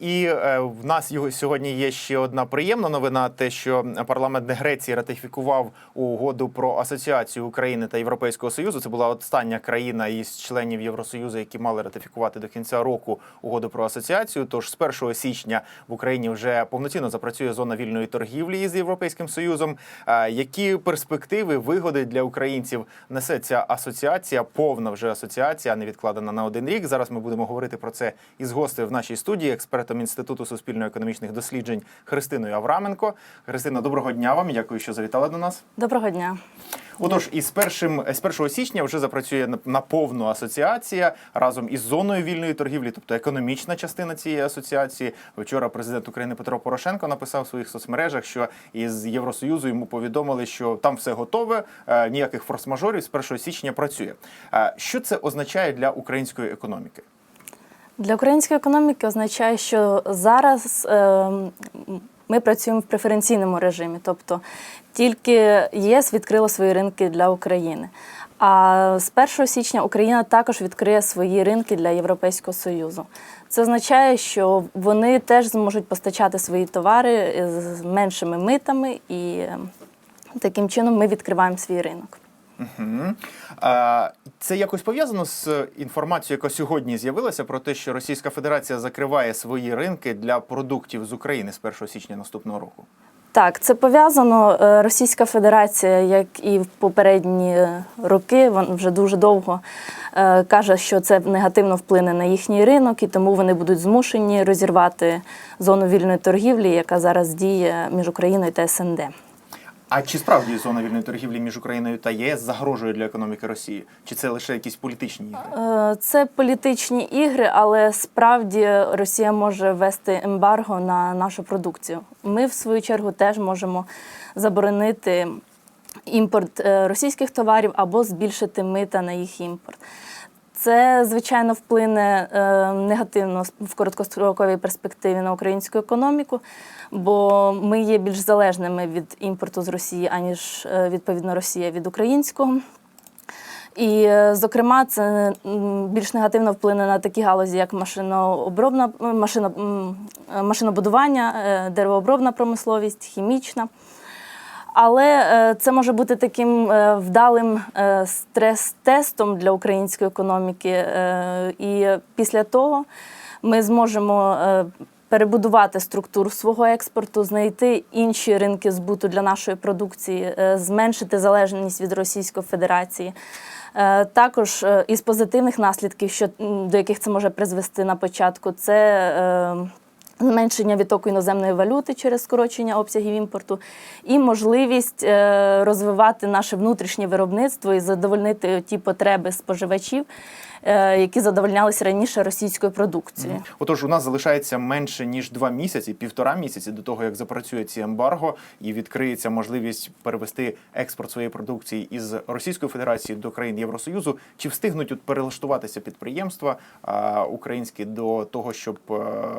І е, в нас його сьогодні є ще одна приємна новина: те, що парламент Греції ратифікував угоду про асоціацію України та Європейського Союзу. Це була остання країна із членів Євросоюзу, які мали ратифікувати до кінця року угоду про асоціацію. Тож з 1 січня в Україні вже повноцінно запрацює зона вільної торгівлі з Європейським Союзом. Е, Які перспективи, вигоди для українців несе ця асоціація? Повна вже асоціація, не відкладена на один рік. Зараз ми будемо говорити про це із гостею в нашій студії, експертом інституту суспільно-економічних досліджень Христиною Авраменко. Христина, доброго дня вам. Дякую, що завітали до нас. Доброго дня. Отож, із першим з 1 січня вже запрацює на- на повну асоціація разом із зоною вільної торгівлі, тобто економічна частина цієї асоціації. Вчора президент України Петро Порошенко написав в своїх соцмережах, що із Євросоюзу йому повідомили, що там все готове, е, ніяких форс-мажорів з 1 січня працює. Е, Що це означає для української економіки? Для української економіки означає, що зараз е, ми працюємо в преференційному режимі, тобто тільки ЄС відкрило свої ринки для України. А з 1 січня Україна також відкриє свої ринки для Європейського Союзу. Це означає, що вони теж зможуть постачати свої товари з меншими митами, і е, таким чином ми відкриваємо свій ринок. А, Це якось пов'язано з інформацією, яка сьогодні з'явилася про те, що Російська Федерація закриває свої ринки для продуктів з України з 1 січня наступного року. Так, це пов'язано. Е, Російська Федерація, як і в попередні е, роки, вон вже дуже довго е, каже, що це негативно вплине на їхній ринок, і тому вони будуть змушені розірвати зону вільної торгівлі, яка зараз діє між Україною та СНД. А чи справді зона вільної торгівлі між Україною та ЄС загрожує для економіки Росії? Чи це лише якісь політичні ігри? Е, Це політичні ігри, але справді Росія може ввести ембарго на нашу продукцію. Ми, в свою чергу, теж можемо заборонити імпорт е, російських товарів або збільшити мита на їх імпорт. Це, звичайно, вплине е, негативно в короткостроковій перспективі на українську економіку, бо ми є більш залежними від імпорту з Росії, аніж е, відповідно Росія від українського. І, е, зокрема, це більш негативно вплине на такі галузі, як машинообробна, машино, е, машинобудування, деревообробна промисловість, хімічна. Але е, це може бути таким е, вдалим е, стрес-тестом для української економіки. І після того ми зможемо перебудувати структуру свого експорту, знайти інші ринки збуту для нашої продукції, зменшити залежність від Російської Федерації. Також із позитивних наслідків, що до яких це може призвести на початку, це зменшення відтоку іноземної валюти через скорочення обсягів імпорту і можливість е, розвивати наше внутрішнє виробництво і задовольнити ті потреби споживачів, які задовольнялися раніше російською продукцією. Отож, у нас залишається менше ніж два місяці, півтора місяці до того, як запрацює ці ембарго, і відкриється можливість перевести експорт своєї продукції із Російської Федерації до країн Євросоюзу. Чи встигнуть от перелаштуватися підприємства а, українські до того, щоб е,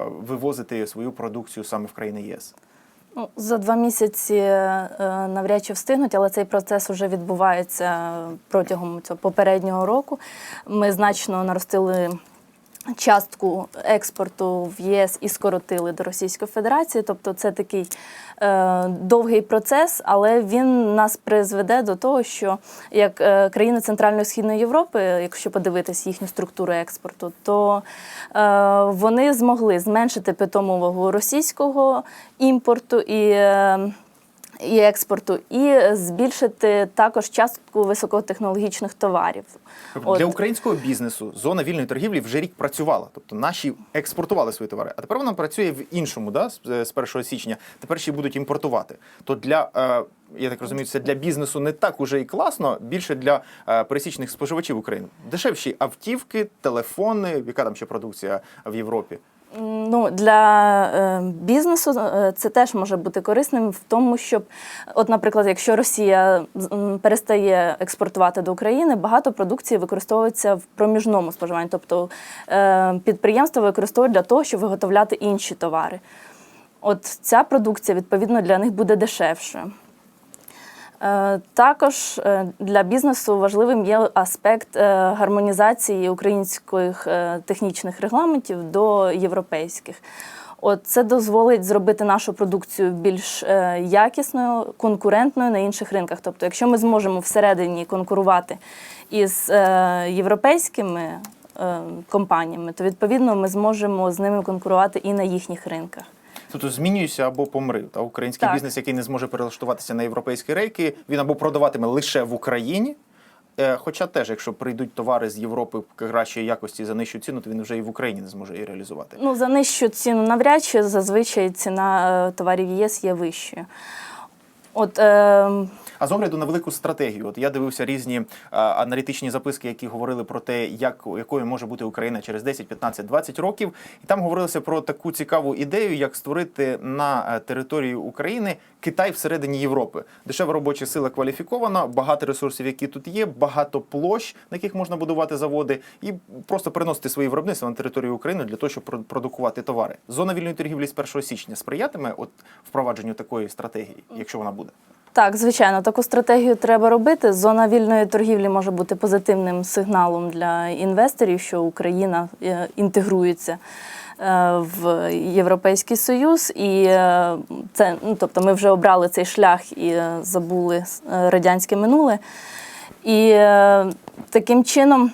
вивозити свою продукцію саме в країни ЄС? Ну, за два місяці е, навряд чи встигнуть, але цей процес вже відбувається протягом цього попереднього року. Ми значно наростили частку експорту в єС і скоротили до Російської Федерації. Тобто це такий е, довгий процес, але він нас призведе до того, що як е, країни Центральної Східної Європи, якщо подивитись їхню структуру експорту, то е, вони змогли зменшити питому вагу російського імпорту і. Е, і експорту, і збільшити також частку високотехнологічних товарів. Тобто Для українського бізнесу зона вільної торгівлі вже рік працювала. Тобто наші експортували свої товари. А тепер вона працює в іншому, да, з з 1 січня. Тепер ще будуть імпортувати. То для е, я так розумію, це для бізнесу не так уже і класно, більше для е, пересічних споживачів України. Дешевші автівки, телефони, яка там ще продукція в Європі. Ну, для е, бізнесу е, це теж може бути корисним в тому, щоб, от, наприклад, якщо Росія перестає експортувати до України, багато продукції використовується в проміжному споживанні. Тобто е, підприємства використовують для того, щоб виготовляти інші товари. От ця продукція, відповідно, для них буде дешевшою. Е, Також е, для бізнесу важливим є аспект е, гармонізації українських технічних регламентів до європейських. От це дозволить зробити нашу продукцію більш якісною, конкурентною на інших ринках. Тобто, якщо ми зможемо всередині конкурувати із європейськими компаніями, то відповідно ми зможемо з ними конкурувати і на їхніх ринках. Тобто змінюйся або помри. Та український Так. бізнес, який не зможе перелаштуватися на європейські рейки, він або продаватиме лише в Україні. е, Хоча теж, якщо прийдуть товари з Європи кращої якості за нижчу ціну, то він вже і в Україні не зможе її реалізувати. Ну, за нижчу ціну навряд чи зазвичай ціна е, товарів ЄС є вищою. От е, А з огляду на велику стратегію, от я дивився різні е, аналітичні записки, які говорили про те, як якою може бути Україна через 10, 15, 20 років, і там говорилося про таку цікаву ідею, як створити на е, території України Китай всередині Європи. Дешева робоча сила кваліфікована, багато ресурсів, які тут є, багато площ, на яких можна будувати заводи, і просто переносити свої виробництва на територію України для того, щоб про- продукувати товари. Зона вільної торгівлі з 1 січня сприятиме от впровадженню такої стратегії, якщо вона буде. Так, звичайно, таку стратегію треба робити. Зона вільної торгівлі може бути позитивним сигналом для інвесторів, що Україна е, інтегрується е, в Європейський Союз, і е, це ну, тобто ми вже обрали цей шлях і забули радянське минуле. І таким чином.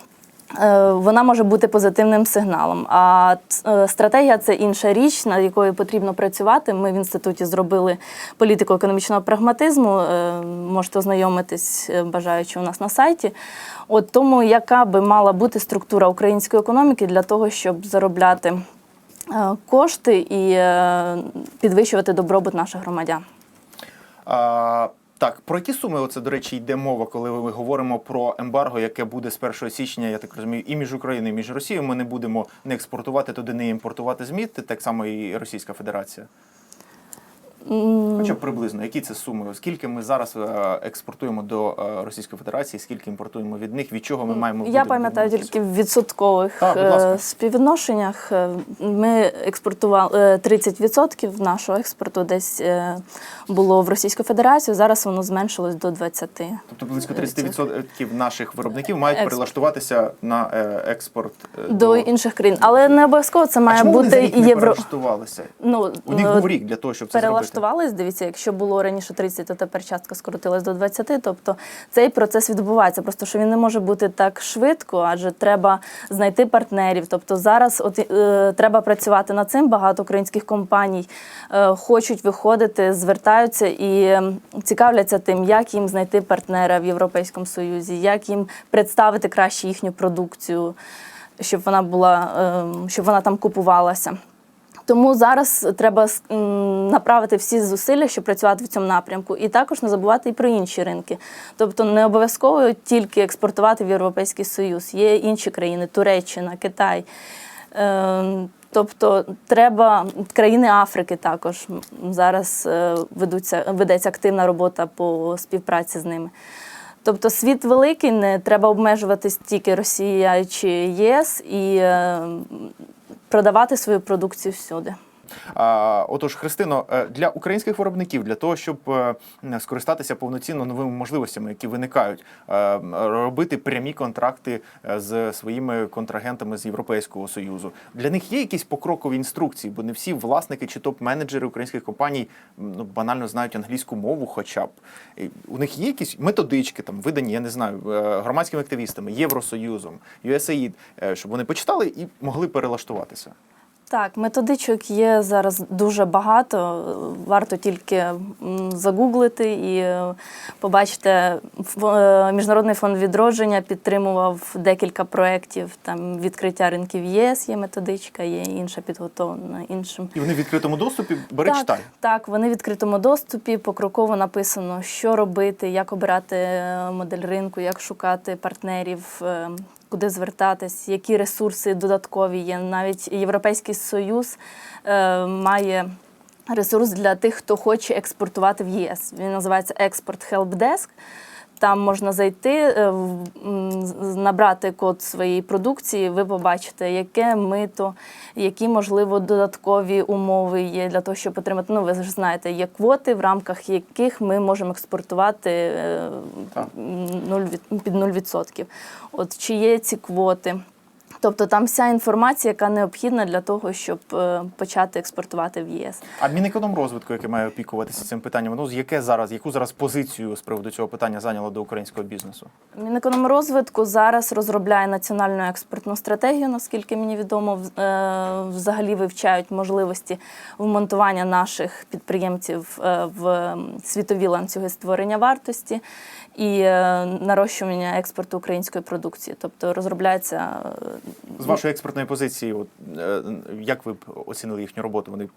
Е, Вона може бути позитивним сигналом. А е, стратегія це інша річ, над якою потрібно працювати. Ми в інституті зробили політику економічного прагматизму. е, Можете ознайомитись, бажаючи у нас на сайті. От тому, яка би мала бути структура української економіки для того, щоб заробляти кошти і підвищувати добробут наших громадян. Так, про які суми оце, до речі, йде мова, коли ми говоримо про ембарго, яке буде з 1 січня, я так розумію, і між Україною, і між Росією. Ми не будемо не експортувати туди, не імпортувати зміти, так само і Російська Федерація. Хоча б приблизно, які це суми? Скільки ми зараз е, експортуємо до е, Російської Федерації, скільки імпортуємо від них, від чого ми маємо Я пам'ятаю тільки в відсоткових Так, е, співвідношеннях. Ми експортували е, 30% нашого експорту десь було в Російську Федерацію. Зараз воно зменшилось до 20%. Тобто близько 30% наших виробників мають Експорт. перелаштуватися на експорт е, До інших країн, але не обов'язково це А має чому вони за бути рік не євро. Ну У них був рік для того, щоб це зробити. Перелаштувались. Дивіться, якщо було раніше 30, то тепер частка скоротилась до 20. Тобто цей процес відбувається. Просто що він не може бути так швидко, адже треба знайти партнерів. Тобто зараз от е, треба працювати над цим. Багато українських компаній е, хочуть виходити, звертаються і цікавляться тим, як їм знайти партнера в Європейському Союзі, як їм представити краще їхню продукцію, щоб вона була, е, щоб вона там купувалася. Тому зараз треба направити всі зусилля, щоб працювати в цьому напрямку, і також не забувати і про інші ринки. Тобто не обов'язково тільки експортувати в Європейський Союз. Є інші країни Туреччина, Китай. Е, Тобто треба країни Африки також зараз е, ведуться, ведеться активна робота по співпраці з ними. Тобто світ великий, не треба обмежуватись тільки Росія чи ЄС і е, продавати свою продукцію всюди. Отож, Христино, е, для українських виробників, для того, щоб е, скористатися повноцінно новими можливостями, які виникають, е, робити прямі контракти з своїми контрагентами з Європейського союзу, для них є якісь покрокові інструкції, бо не всі власники чи топ-менеджери українських компаній ну, банально знають англійську мову, хоча б. У них є якісь методички, там видані, я не знаю, громадськими активістами, Євросоюзом, USAID, щоб вони почитали і могли перелаштуватися. Так, методичок є зараз дуже багато. Варто тільки загуглити і е, побачите, е, Міжнародний фонд відродження підтримував декілька проєктів. Там відкриття ринків ЄС є методичка, є інша підготовлена іншим. І вони в відкритому доступі бери так, читай. Так, вони в відкритому доступі. Покроково написано, що робити, як обирати е, модель ринку, як шукати партнерів, куди звертатись, які ресурси додаткові є. Навіть Європейський Союз е, має. Ресурс для тих, хто хоче експортувати в ЄС. Він називається Експорт Help Desk. Там можна зайти, е, набрати код своєї продукції. Ви побачите, яке мито, які можливо додаткові умови є для того, щоб отримати. Ну, ви ж знаєте, є квоти, в рамках яких ми можемо експортувати е, нуль від- під 0%. От чи є ці квоти? Тобто там вся інформація, яка необхідна для того, щоб е, почати експортувати в ЄС. А Мінекономрозвитку, яке має опікуватися цим питанням, воно з яке зараз, яку зараз позицію з приводу цього питання зайняло до українського бізнесу? Мінекономрозвитку зараз розробляє національну експортну стратегію, наскільки мені відомо, е, взагалі вивчають можливості вмонтування наших підприємців е, в світові ланцюги створення вартості і нарощування експорту української продукції. Тобто розробляється З вашої експертної позиції, от, е, як ви б оцінили їхню роботу? Вони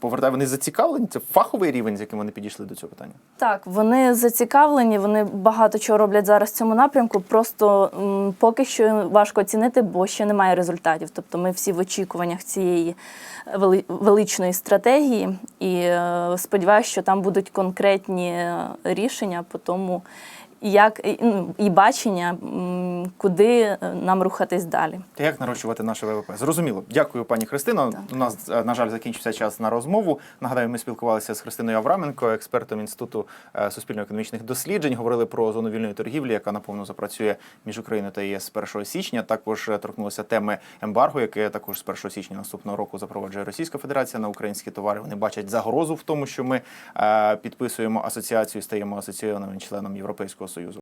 повертають, вони зацікавлені? Це фаховий рівень, з яким вони підійшли до цього питання? Так, вони зацікавлені, вони багато чого роблять зараз в цьому напрямку. Просто м, поки що важко оцінити, бо ще немає результатів. Тобто ми всі в очікуваннях цієї вели- величної стратегії, і е, сподіваюся, що там будуть конкретні е, рішення по тому, як і, ну, бачення, куди е, нам рухатись далі. Та як нарощувати наше ВВП? Зрозуміло. Дякую, пані Христино. У нас, е, на жаль, закінчився час на розмову. Нагадаю, ми спілкувалися з Христиною Авраменко, експертом Інституту е, суспільно-економічних досліджень. Говорили про зону вільної торгівлі, яка наповно запрацює між Україною та ЄС з 1 січня. Також торкнулися теми ембарго, яке також з 1 січня наступного року запроваджує Російська Федерація на українські товари. Вони бачать загрозу в тому, що ми підписуємо асоціацію, стаємо асоційованим членом Європейського союзу.